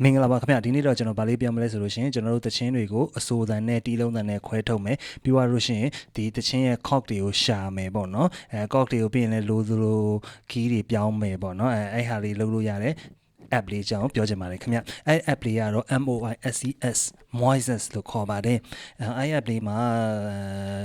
မင်္ဂလာပါခင်ဗျဒီနေ့တော့ကျွန်တော်ဗာလေးပြောမလဲဆိုလို့ရှိရင်ကျွန်တော်တို့တချင်းတွေကိုအစိုးတန်နဲ့တီးလုံးတန်နဲ့ခွဲထုတ်မယ်ပြီးသွားလို့ရှိရင်ဒီတချင်းရဲ့ cock တွေကိုရှာမယ်ပေါ့နော်အဲ cock တွေကိုပြီးရင်လည်းလိုသလို key တွေပြောင်းမယ်ပေါ့နော်အဲအဲ့ဟာလေးလုပ်လို့ရတယ် app လေးကြောင်းပြောချင်ပါတယ်ခင်ဗျအဲ့ app လေးကတော့ MOISES Moises လို့ခေါ်ပါတယ်အဲ့ app လေးမှာ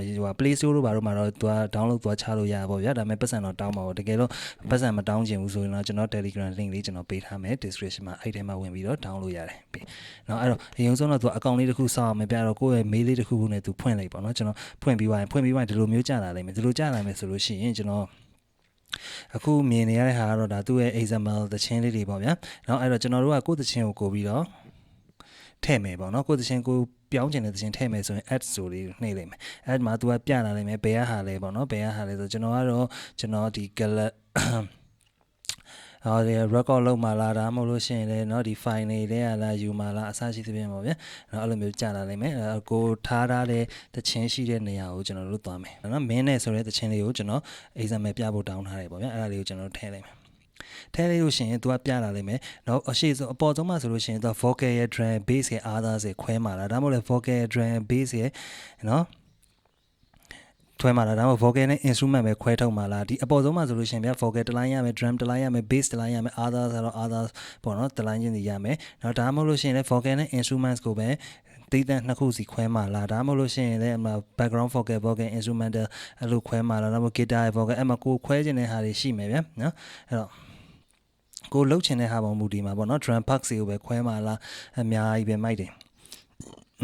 ဟိုက Play Store တို့ဘာတို့မှာတော့သူက download သွားချလို့ရပါဗျာဒါပေမဲ့ပတ်စံတော့တောင်းပါဘူးတကယ်လို့ပတ်စံမတောင်းချင်ဘူးဆိုရင်တော့ကျွန်တော် Telegram link လေးကျွန်တော်ပေးထားမယ် description မှာအဲ့ထဲမှာဝင်ပြီးတော့ download လုပ်ရတယ်ပြီးနော်အဲ့တော့အရင်ဆုံးတော့သူအကောင့်လေးတစ်ခုစောင့်မယ်ပြတော့ကိုယ့်ရဲ့ mail လေးတစ်ခုခုနဲ့သူဖွင့်လိုက်ပေါ့နော်ကျွန်တော်ဖွင့်ပြီးသွားရင်ဖွင့်ပြီးသွားရင်ဒီလိုမျိုးကြာလာလိမ့်မယ်ဒီလိုကြာလာမယ်ဆိုလို့ရှိရင်ကျွန်တော် အခုမြင်နေရတဲ့ဟာကတော့ဒါသူ့ရဲ့ XML သချင်းလေးတွေပေါ့ဗျာเนาะအဲ့တော့ကျွန်တော်တို့ကကိုယ့်သချင်းကိုကိုပြီးတော့ထည့်မယ်ပေါ့เนาะကိုယ့်သချင်းကိုပြောင်းကျင်တဲ့သချင်းထည့်မယ်ဆိုရင် add ဆိုလေးနှိပ်လိုက်မယ် add မှာ तू ကပြလာနိုင်မယ်ဘယ်ဟာလဲပေါ့เนาะဘယ်ဟာလဲဆိုကျွန်တော်ကတော့ကျွန်တော်ဒီ gallet ဟောဒီ record လုပ်မှလာတာမဟုတ်လို့ရှိရင်လည်းเนาะဒီ file တွေထဲကလာယူမှလာအစရှိသဖြင့်ပေါ့ဗျာเนาะအဲ့လိုမျိုးကြာလာနိုင်မယ်အဲ့တော့ကိုထားထားတဲ့တခြင်းရှိတဲ့နေရာကိုကျွန်တော်တို့သွားမယ်เนาะမင်းနဲ့ဆိုတဲ့တခြင်းလေးကိုကျွန်တော် example ပြဖို့တောင်းထားတယ်ပေါ့ဗျာအဲ့ဒါလေးကိုကျွန်တော်ထည့်လိုက်မယ်ထဲလိုက်လို့ရှိရင်သူကပြလာလိမ့်မယ်เนาะအရှိဆုံးအပေါ်ဆုံးမှာဆိုလို့ရှိရင်သူက vocal ရဲ့ drum bass ရဲ့ others ရဲ့ခွဲမှာလားဒါမှမဟုတ်လေ vocal ရဲ့ drum bass ရဲ့เนาะ ထွဲမှာလားဒါမှမဟုတ် vocal နဲ့ instrument ပဲခွဲထုတ်မှာလားဒီအပေါ်ဆုံးမှာဆိုလို့ရှိရင်ဗျ vocal တစ်လိုင်းရမယ် drum တစ်လိုင်းရမယ် bass တစ်လိုင်းရမယ် other ဆိုတော့ other ပေါ့နော်တစ်လိုင်းချင်းစီရမယ်နောက်ဒါမှမဟုတ်လို့ရှိရင်လည်း vocal နဲ့ instruments ကိုပဲတိတ်တန့်နှစ်ခုစီခွဲမှာလားဒါမှမဟုတ်လို့ရှိရင်လည်းအမ background vocal vocal instrumental အဲ့လိုခွဲမှာလားနောက်မှ guitar vocal အဲ့မှာကိုခွဲခြင်းတဲ့ဟာတွေရှိမယ်ဗျနော်အဲ့တော့ကိုလှုပ်ချင်တဲ့ဟာပုံမူဒီမှာပေါ့နော် drum park စီကိုပဲခွဲမှာလားအများကြီးပဲမိုက်တယ်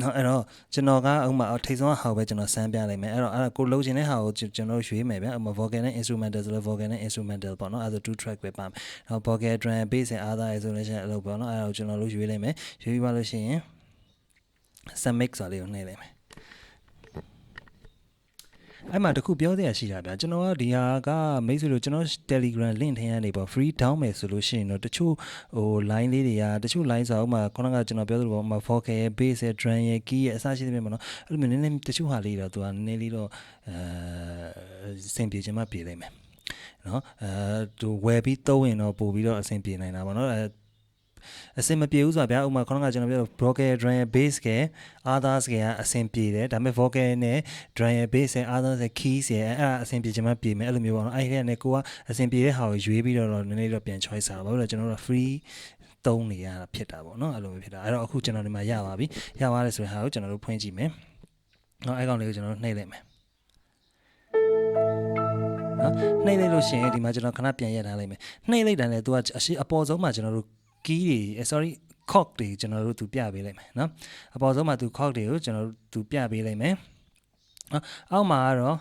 နော်အဲ့တော့ကျွန်တော်ကဥမာထိတ်ဆုံးဟာကိုပဲကျွန်တော်စမ်းပြလိုက်မယ်အဲ့တော့အဲ့ဒါကိုလုံးချင်တဲ့ဟာကိုကျွန်တော်ရွေးမယ်ဗျဥမာ vocal နဲ့ instrumental ဆိုလို့ vocal နဲ့ instrumental ပေါ့နော်အဲ့ဒါ2 track ပဲပါမယ်နောက် vocal drum bass နဲ့ other ဆိုလို့ရှိရင်အဲ့လိုပေါ့နော်အဲ့ဒါကိုကျွန်တော်လို့ရွေးလိုက်မယ်ရွေးပြီးပါလို့ရှိရင် summix ဆိုလေးကိုနှိပ်လိုက်မယ် အဲ့မှာတခုပြောသေးရရှိတာဗျာကျွန်တော်ကဒီဟာကမိတ်ဆွေတို့ကျွန်တော် Telegram link ထဲကနေပေါ့ free down မယ်ဆိုလို့ရှိရင်တော့တချို့ဟို line လေးတွေကတချို့ line ဆိုတော့ဥမာခုနကကျွန်တော်ပြောသလိုပေါ့ဥမာ vocal ရဲ့ bass ရဲ့ drum ရဲ့ key ရဲ့အစရှိသဖြင့်ပေါ့နော်အဲ့လိုမျိုးနည်းနည်းတချို့ဟာလေးတော့သူကနည်းနည်းလေးတော့အဲစင်ပြေချင်မှပြေလိုက်မယ်နော်အဲသူဝယ်ပြီးသုံးရင်တော့ပို့ပြီးတော့အဆင်ပြေနိုင်တာပေါ့နော်အဲ အစင်မပြေဘူးဆိုတာဗျာဥမာခေါင်းကကျွန်တော်ပြော broker drum ရဲ့ bass က others ကအဆင်ပြေတယ်ဒါပေမဲ့ vocal နဲ့ drum ရဲ့ bass ရဲ့ others ရဲ့ keys ရဲ့အဲ့ဒါအဆင်ပြေချင်မှပြေမယ်အဲ့လိုမျိုးပေါ့နော်အဲ့ဒီကနေကိုကအဆင်ပြေတဲ့ဟာကိုရွေးပြီးတော့နည်းနည်းတော့ပြန် choice တာပါဘာလို့လဲကျွန်တော်တို့ free သုံးနေရတာဖြစ်တာပေါ့နော်အဲ့လိုမျိုးဖြစ်တာအဲ့တော့အခုကျွန်တော်ဒီမှာရပါပြီရပါတယ်ဆိုရင်ဟာကိုကျွန်တော်တို့ဖွင့်ကြည့်မယ်နော်အဲ့ကောင်လေးကိုကျွန်တော်တို့နှိပ်လိုက်မယ်နော်နှိပ်လိုက်လို့ရှိရင်ဒီမှာကျွန်တော်ခဏပြန်ရက်ထားလိုက်မယ်နှိပ်လိုက်တယ်လေသူကအရှိအပေါ်ဆုံးမှာကျွန်တော်တို့ key တွေ sorry cock တွေကျွန်တော်တို့သူပြပေးလိုက်မယ်နော်အပေါ်ဆုံးမှာသူ cock တွေကိုကျွန်တော်တို့သူပြပေးလိုက်မယ်နော်အောက်မှာကတော့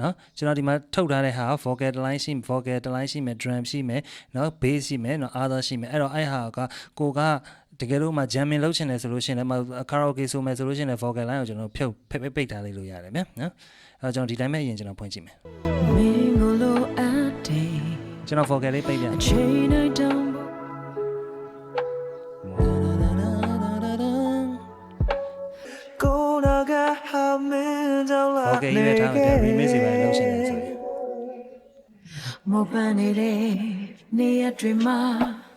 နော်ကျွန်တော်ဒီမှာထုတ်ထားတဲ့ဟာ vocal တစ်လိုင်းရှိ vocal တစ်လိုင်းရှိမယ် drum ရှိမယ်နော် bass ရှိမယ်နော် other ရှိမယ်အဲ့တော့အဲ့ဟာကကိုကတကယ်လို့မှ jamming လုပ်ချင်တယ်ဆိုလို့ရှိရင်လည်း karaoke ဆိုမယ်ဆိုလို့ရှိရင်လည်း vocal line ကိုကျွန်တော်ဖြုတ်ဖိတ်ပိတ်ထားလိုက်လို့ရတယ်ဗျနော်အဲ့တော့ကျွန်တော်ဒီတိုင်းပဲအရင်ကျွန်တော်ဖွင့်ကြည့်မယ် Mingolo at day ကျွန်တော် vocal လေးပိတ်ပြန် A chain I don't Golaga hamen down la vocal ကြီးပဲထားမယ်ဗျ remix တွေပဲလုပ်ချင်တယ်ဆိုရင် Mo panere ne ya dreama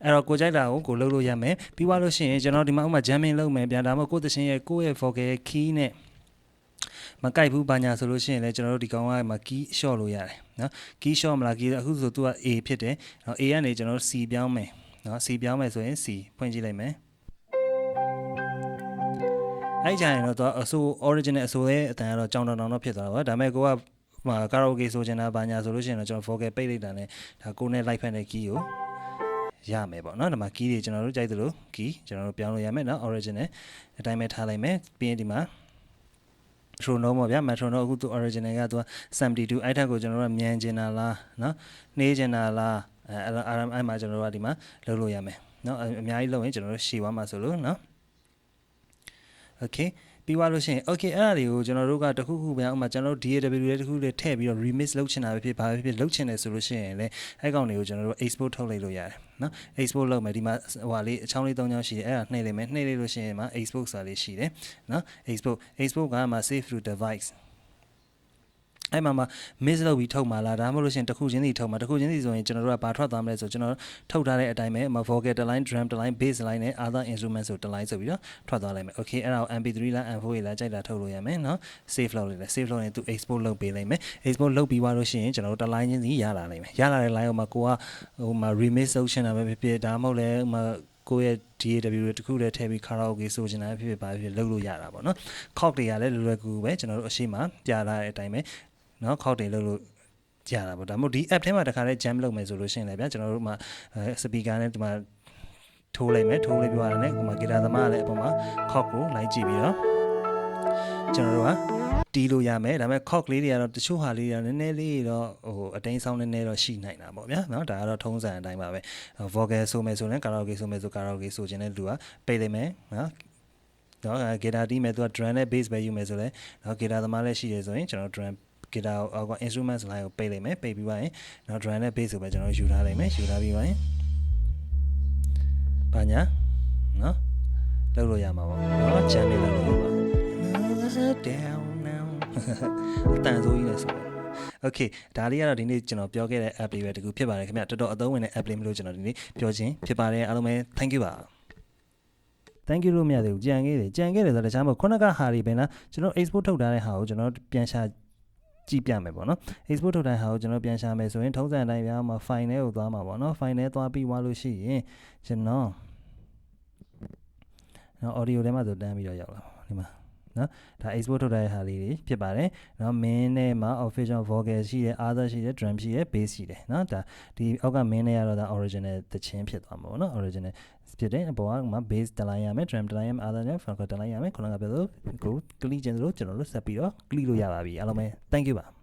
အဲ့တော့ကိုကြိုက်တာကိုကိုလုပ်လို့ရမယ်ပြီးသွားလို့ရှိရင်ကျွန်တော်ဒီမှာဥမာ jamming လုပ်မယ်ဗျာဒါမှမဟုတ်ကိုယ့်သရှင်ရဲ့ကိုယ့်ရဲ့ vocal ရဲ့ key နဲ့ မကိုက်ဘူးဘာညာဆိုလို့ရှိရင်လည်းကျွန်တော်တို့ဒီကောင်ကမှာ key short လို့ရတယ်နော် key short မလား key အခုဆိုသူက A ဖြစ်တယ်နော် A ကနေကျွန်တော်တို့ C ပြောင်းမယ်နော် C ပြောင်းမယ်ဆိုရင် C ဖွင့်ကြည့်လိုက်မယ်အဲ့ကြရင်တော့အဆို original အဆိုရဲ့အတန်ကတော့ကြောင်တောင်တောင်တော့ဖြစ်သွားတာပါဒါပေမဲ့ကိုကမှာကာရာအိုကေဆိုချင်တာဘာညာဆိုလို့ရှိရင်တော့ကျွန်တော် vocal ပိတ်လိုက်တာနဲ့ဒါကိုနဲ့ live ဖက်တဲ့ key ကိုရမယ်ပေါ့နော်ဒီမှာ key တွေကျွန်တော်တို့ကြိုက်သလို key ကျွန်တော်တို့ပြောင်းလို့ရမယ်နော် original အတိုင်းပဲထားလိုက်မယ်ပြီးရင်ဒီမှာ metronome ပေါ့ဗျာ metronome အခုသူ original ကသူက72အဲ့ထက်ကိုကျွန်တော်တို့ကမြန်ကျင်တာလားနော်နှေးကျင်တာလားအဲအဲ့အဲ့အဲ့မှာကျွန်တော်တို့ကဒီမှာလုပ်လို့ရမယ်နော်အအများကြီးလုပ်ရင်ကျွန်တော်တို့ရှည်သွားမှာဆိုလို့နော် okay ပြီးသွားလို့ရှိရင် okay အဲ့ဒါတွေကိုကျွန်တော်တို့ကတခုခုပဲဥပမာကျွန်တော်တို့ DAW လေးတခုလေးထည့်ပြီးတော့ remix လုပ်ချင်တာပဲဖြစ်ပါပဲဖြစ်လုပ်ချင်တယ်ဆိုလို့ရှိရင်လည်းအဲ့ကောင်တွေကိုကျွန်တော်တို့ export ထုတ်လိုက်လို့ရတယ်နော် export လုပ်မယ်ဒီမှာဟိုဟာလေးအချောင်းလေး၃ချောင်းရှိတယ်အဲ့ဒါနှိပ်လိုက်မယ်နှိပ်လိုက်လို့ရှိရင်မှာ export ဆိုတာလေးရှိတယ်နော် export export ကမှ save to device အဲ့မှာမှ miss လုပ်ပြီးထုတ်မှာလားဒါမှမဟုတ်ရှင်တစ်ခုချင်းစီထုတ်မှာတစ်ခုချင်းစီဆိုရင်ကျွန်တော်တို့ကဘာထွက်သွားမလဲဆိုကျွန်တော်ထုတ်ထားတဲ့အတိုင်းပဲ vocal တစ်လိုင်း drum တစ်လိုင်း bass လိုင်းနဲ့ other instrument ဆိုတစ်လိုင်းဆိုပြီးတော့ထွက်သွားလိုက်မယ် okay အဲ့ဒါကို mp3 လား m4 လားကြိုက်တာထုတ်လို့ရမယ်နော် save လုပ်လိုက်တယ် save လုပ်ရင်သူ export လုပ်ပေးလိုက်မယ် export လုပ်ပြီးွားလို့ရှိရင်ကျွန်တော်တို့တစ်လိုင်းချင်းစီရလာနိုင်မယ်ရလာတဲ့ line ကိုမှကိုကဟိုမှာ remix လုပ်ချင်တာပဲဖြစ်ဖြစ်ဒါမှမဟုတ်လည်းဟိုမှာကိုယ့်ရဲ့ DAW တွေတခုတည်းထည့်ပြီး karaoke ဆိုချင်တာဖြစ်ဖြစ်ပါဖြစ်လုပ်လို့ရတာပေါ့နော် cock တွေကလည်းလွယ်လွယ်ကူကူပဲကျွန်တော်တို့အရှိမပြလာတဲ့အတိုင်းပဲ နော်ခေါက်တယ်လို့လို့ကြရတာပေါ့ဒါမို့ဒီ app ထဲမှာတခါလဲ jam လုပ်မယ်ဆိုလို့ရှိရင်လည်းဗျာကျွန်တော်တို့မှာ speaker နဲ့ဒီမှာထိုးလိုက်မယ်ထိုးလိုက်ပြရတယ်နဲ့ဟိုမှာဂီတာသမားလည်းအပေါ်မှာ cock ကိုလိုက်ကြည့်ပြီးတော့ကျွန်တော်တို့ကတီးလို့ရမယ်ဒါပေမဲ့ cock လေးတွေကတော့တချို့ဟာလေးတွေကနည်းနည်းလေးတော့ဟိုအတိမ်းဆောင်းနည်းနည်းတော့ရှိနိုင်တာပေါ့ဗျာနော်ဒါကတော့ထုံးစံအတိုင်းပါပဲ vocal ဆိုမယ်ဆိုရင် karaoke ဆိုမယ်ဆို karaoke ဆိုခြင်းတဲ့လူကပိတ်လိုက်မယ်နော်တော့ဂီတာတီးမယ်သူက drum နဲ့ bass ပဲယူမယ်ဆိုလဲတော့ဂီတာသမားလည်းရှိတယ်ဆိုရင်ကျွန်တော် drum ဂီတာအောက်က instruments line ကိုပိတ်လိုက်မယ်ပိတ်ပြီးသွားရင်တော့ drum နဲ့ bass ဆိုပဲကျွန်တော်ယူထားလိုက်မယ်ယူထားပြီးသွားရင်ဘာညာနော်လောက်လို့ရမှာပေါ့နော်ချမ်းလေးလောက်လို့ရပါ down now အတန်ဆိုကြီးလဲဆိုတော့ Okay ဒါလေးကတော့ဒီနေ့ကျွန်တော်ပြောခဲ့တဲ့ app လေးပဲတကူဖြစ်ပါတယ်ခင်ဗျတော်တော်အသုံးဝင်တဲ့ app လေးမလို့ကျွန်တော်ဒီနေ့ပြောခြင်းဖြစ်ပါတယ်အားလုံးပဲ thank you ပါ thank you လို့မရသေးဘူးကြံခဲ့တယ်ကြံခဲ့တယ်ဆိုတော့တခြားမဟုတ်ခုနကဟာတွေပဲနော်ကျွန်တော် export ထုတ်ထားတဲ့ဟာကိုကျွန်တော်ပြန်ရှာ ကြည့်ပြမယ်ပေါ့နော် export ထုတ်တဲ့ဟာကိုကျွန်တော်ပြန်ရှာမယ်ဆိုရင်ထုံးစံအတိုင်းပြားမှာ file ထဲကိုသွားမှာပေါ့နော် file ထဲသွားပြီးွားလို့ရှိရင်ကျွန်တော်နော် audio ထဲမှာဆိုတန်းပြီးတော့ရောက်လာပါဒီမှာ နော်ဒါ export ထုတ်တဲ့ဟာလေးတွေဖြစ်ပါတယ်နော် main ထဲမှာ official vocal ရှိတယ် other ရှိတယ် drum ရှိတယ် bass ရှိတယ်နော်ဒါဒီအောက်က main ထဲကတော့ဒါ original သချင်းဖြစ်သွားမှာပေါ့နော် original ဖြစ်တယ်အပေါ်ကမှ bass တလိုင်းရမယ် drum တလိုင်းရမယ် other နဲ့ vocal တလိုင်းရမယ်ခုနကပြောလို့ကို click ခြင်းလို့ကျွန်တော်တို့ဆက်ပြီးတော့ click လို့ရပါပြီအားလုံးပဲ thank you ပါ